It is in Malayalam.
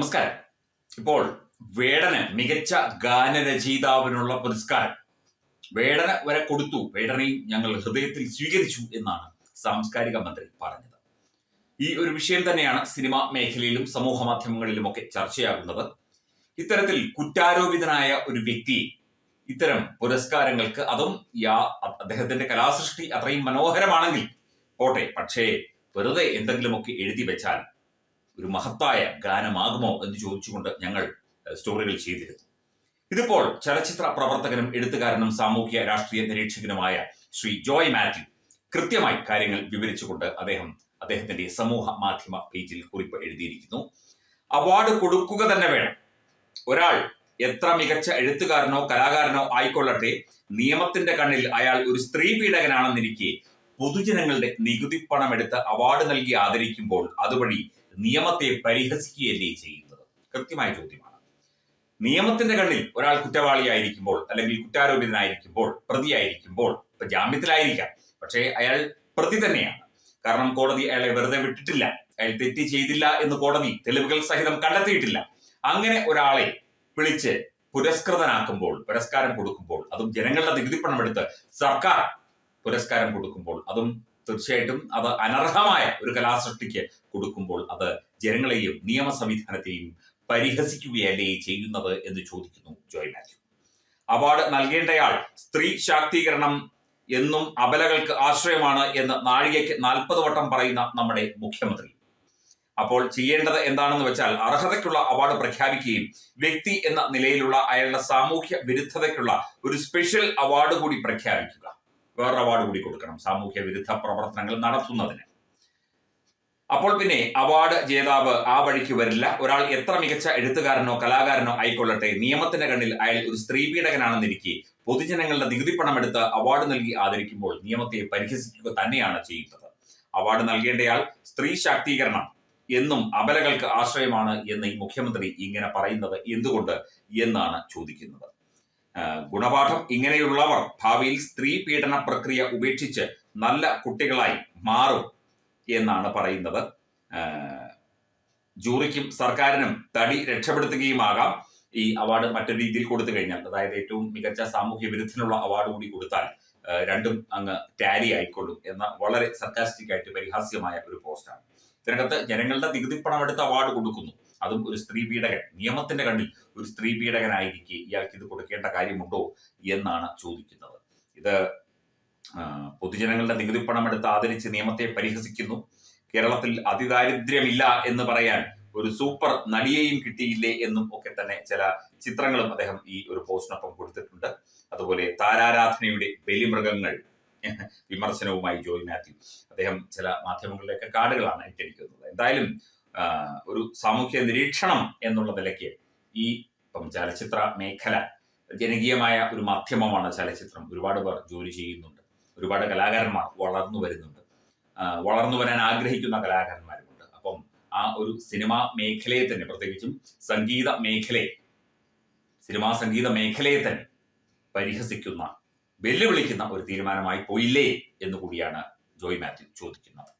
നമസ്കാരം. ഇപ്പോൾ വേടന് മികച്ച ഗാനരചയിതാവിനുള്ള പുരസ്കാരം വേടന വരെ കൊടുത്തു. വേടനെയും ഞങ്ങൾ ഹൃദയത്തിൽ സ്വീകരിച്ചു എന്നാണ് സാംസ്കാരിക മന്ത്രി പറഞ്ഞത്. ഈ ഒരു വിഷയം തന്നെയാണ് സിനിമാ മേഖലയിലും സമൂഹ മാധ്യമങ്ങളിലും ഒക്കെ ചർച്ചയാകുന്നത്. ഇത്തരത്തിൽ കുറ്റാരോപിതനായ ഒരു വ്യക്തി ഇത്തരം പുരസ്കാരങ്ങൾക്ക് അതും യാ അദ്ദേഹത്തിന്റെ കലാസൃഷ്ടി അത്രയും മനോഹരമാണെങ്കിൽ പോട്ടെ. പക്ഷേ വെറുതെ എന്തെങ്കിലുമൊക്കെ എഴുതി വെച്ചാൽ ഒരു മഹത്തായ ഗാനമാകുമോ എന്ന് ചോദിച്ചുകൊണ്ട് ഞങ്ങൾ സ്റ്റോറികൾ ചെയ്തിരുന്നു. ഇതിപ്പോൾ ചലച്ചിത്ര പ്രവർത്തകനും എഴുത്തുകാരനും സാമൂഹ്യ രാഷ്ട്രീയ നിരീക്ഷകനുമായ ശ്രീ ജോയ് മാത്യു കൃത്യമായി കാര്യങ്ങൾ വിവരിച്ചുകൊണ്ട് അദ്ദേഹം അദ്ദേഹത്തിന്റെ സമൂഹ മാധ്യമ പേജിൽ കുറിപ്പ് എഴുതിയിരിക്കുന്നു. അവാർഡ് കൊടുക്കുക തന്നെ വേണം. ഒരാൾ എത്ര മികച്ച എഴുത്തുകാരനോ കലാകാരനോ ആയിക്കൊള്ളട്ടെ നിയമത്തിന്റെ കണ്ണിൽ അയാൾ ഒരു സ്ത്രീ പീഡകനാണെന്നിരിക്കെ പൊതുജനങ്ങളുടെ നികുതി പണമെടുത്ത് അവാർഡ് നൽകി ആദരിക്കുമ്പോൾ അതുവഴി നിയമത്തെ പരിഹസിക്കുകയല്ലേ ചെയ്യുന്നത്? കൃത്യമായ ചോദ്യമാണ്. നിയമത്തിന്റെ കണ്ണിൽ ഒരാൾ കുറ്റവാളിയായിരിക്കുമ്പോൾ അല്ലെങ്കിൽ കുറ്റാരോപിതനായിരിക്കുമ്പോൾ പ്രതിയായിരിക്കുമ്പോൾ ഇപ്പൊ ജാമ്യത്തിലായിരിക്കാം. പക്ഷേ അയാൾ പ്രതി തന്നെയാണ്. കാരണം കോടതി അയാളെ വെറുതെ വിട്ടിട്ടില്ല. അയാൾ തെറ്റ് ചെയ്തില്ല എന്ന് കോടതി തെളിവുകൾ സഹിതം കണ്ടെത്തിയിട്ടില്ല. അങ്ങനെ ഒരാളെ വിളിച്ച് പുരസ്കൃതനാക്കുമ്പോൾ പുരസ്കാരം കൊടുക്കുമ്പോൾ അതും ജനങ്ങളുടെ നികുതിപ്പണം എടുത്ത് സർക്കാർ പുരസ്കാരം കൊടുക്കുമ്പോൾ അതും തീർച്ചയായിട്ടും അത് അനർഹമായ ഒരു കലാസൃഷ്ടിക്ക് കൊടുക്കുമ്പോൾ അത് ജനങ്ങളെയും നിയമ സംവിധാനത്തെയും പരിഹസിക്കുകയല്ലേ ചെയ്യുന്നത് എന്ന് ചോദിക്കുന്നു ജോയ് മാത്യു. അവാർഡ് നൽകേണ്ടയാൾ സ്ത്രീ ശാക്തീകരണം എന്നും അബലകൾക്ക് ആശ്രയമാണ് എന്ന് നാഴികയ്ക്ക് നാൽപ്പത് വട്ടം പറയുന്ന നമ്മുടെ മുഖ്യമന്ത്രി. അപ്പോൾ ചെയ്യേണ്ടത് എന്താണെന്ന് വെച്ചാൽ അർഹതയ്ക്കുള്ള അവാർഡ് പ്രഖ്യാപിക്കുകയും വ്യക്തി എന്ന നിലയിലുള്ള അയാളുടെ സാമൂഹ്യ വിരുദ്ധതയ്ക്കുള്ള ഒരു സ്പെഷ്യൽ അവാർഡ് കൂടി പ്രഖ്യാപിക്കുക. വേറൊരു അവാർഡ് കൂടി കൊടുക്കണം. സാമൂഹ്യ വിരുദ്ധ പ്രവർത്തനങ്ങൾ നടത്തുന്നതിന്. അപ്പോൾ പിന്നെ അവാർഡ് ജേതാവ് ആ വഴിക്ക് വരില്ല. ഒരാൾ എത്ര മികച്ച എഴുത്തുകാരനോ കലാകാരനോ ആയിക്കൊള്ളട്ടെ നിയമത്തിന്റെ കണ്ണിൽ അയാൾ ഒരു സ്ത്രീ പീഡകനാണെന്നിരിക്കെ പൊതുജനങ്ങളുടെ നികുതിപ്പണം എടുത്ത് അവാർഡ് നൽകി ആദരിക്കുമ്പോൾ നിയമത്തെ പരിഹസിക്കുക തന്നെയാണ് ചെയ്യുന്നത്. അവാർഡ് നൽകേണ്ടയാൾ സ്ത്രീ ശാക്തീകരണം എന്നും അബലകൾക്ക് ആശ്രയമാണ് എന്ന് ഈ മുഖ്യമന്ത്രി ഇങ്ങനെ പറയുന്നത് എന്തുകൊണ്ട് എന്നാണ് ചോദിക്കുന്നത്. ഗുണപാഠം ഇങ്ങനെയുള്ളവർ ഭാവിയിൽ സ്ത്രീ പീഡന പ്രക്രിയ ഉപേക്ഷിച്ച് നല്ല കുട്ടികളായി മാറും എന്നാണ് പറയുന്നത്. ജൂറിക്കും സർക്കാരിനും തടി രക്ഷപ്പെടുത്തുകയുമാകാം. ഈ അവാർഡ് മറ്റൊരു രീതിയിൽ കൊടുത്തു കഴിഞ്ഞാൽ അതായത് ഏറ്റവും മികച്ച സാമൂഹ്യ വിരുദ്ധനുള്ള അവാർഡ് കൂടി കൊടുത്താൽ രണ്ടും അങ്ങ് ടാലി ആയിക്കൊള്ളും എന്ന വളരെ സർക്കാസ്റ്റിക് ആയിട്ട് പരിഹാസ്യമായ ഒരു പോസ്റ്റാണ്. ഇതിനകത്ത് ജനങ്ങളുടെ നികുതിപ്പണം എടുത്ത് അവാർഡ് കൊടുക്കുന്നു. അതും ഒരു സ്ത്രീ പീഡകൻ. നിയമത്തിന്റെ കണ്ണിൽ ഒരു സ്ത്രീ പീഡകനായിരിക്കെ ഇയാൾക്ക് ഇത് കൊടുക്കേണ്ട കാര്യമുണ്ടോ എന്നാണ് ചോദിക്കുന്നത്. ഇത് പൊതുജനങ്ങളുടെ പൊതുജനങ്ങളുടെ പണം എടുത്ത് ആദരിച്ച് നിയമത്തെ പരിഹസിക്കുന്നു. കേരളത്തിൽ അതിദാരിദ്ര്യമില്ല എന്ന് പറയാൻ ഒരു സൂപ്പർ നടിയെയും കിട്ടിയില്ലേ എന്നും ഒക്കെ തന്നെ ചില ചിത്രങ്ങളും അദ്ദേഹം ഈ ഒരു പോസ്റ്റിനൊപ്പം കൊടുത്തിട്ടുണ്ട്. അതുപോലെ താരാരാധനയുടെ ബലിമൃഗങ്ങൾ വിമർശനവുമായി ജോയ് മാത്യു. അദ്ദേഹം ചില മാധ്യമങ്ങളിലേക്ക് കാർഡുകളാണ് ഇട്ടിരിക്കുന്നത്. എന്തായാലും ഒരു സാമൂഹ്യ നിരീക്ഷണം എന്നുള്ള നിലയ്ക്ക് ഈ ഇപ്പം ചലച്ചിത്ര മേഖല ജനകീയമായ ഒരു മാധ്യമമാണ് ചലച്ചിത്രം. ഒരുപാട് പേർ ജോലി ചെയ്യുന്നുണ്ട്. ഒരുപാട് കലാകാരന്മാർ വളർന്നു വരുന്നുണ്ട്. വളർന്നു വരാൻ ആഗ്രഹിക്കുന്ന കലാകാരന്മാരുമുണ്ട്. അപ്പം ആ ഒരു സിനിമാ മേഖലയെ തന്നെ പ്രത്യേകിച്ചും സംഗീത മേഖലയെ സിനിമാ സംഗീത മേഖലയെ തന്നെ പരിഹസിക്കുന്ന വെല്ലുവിളിക്കുന്ന ഒരു തീരുമാനമായി പോയില്ലേ എന്ന് കൂടിയാണ് ജോയ് മാത്യു ചോദിക്കുന്നത്.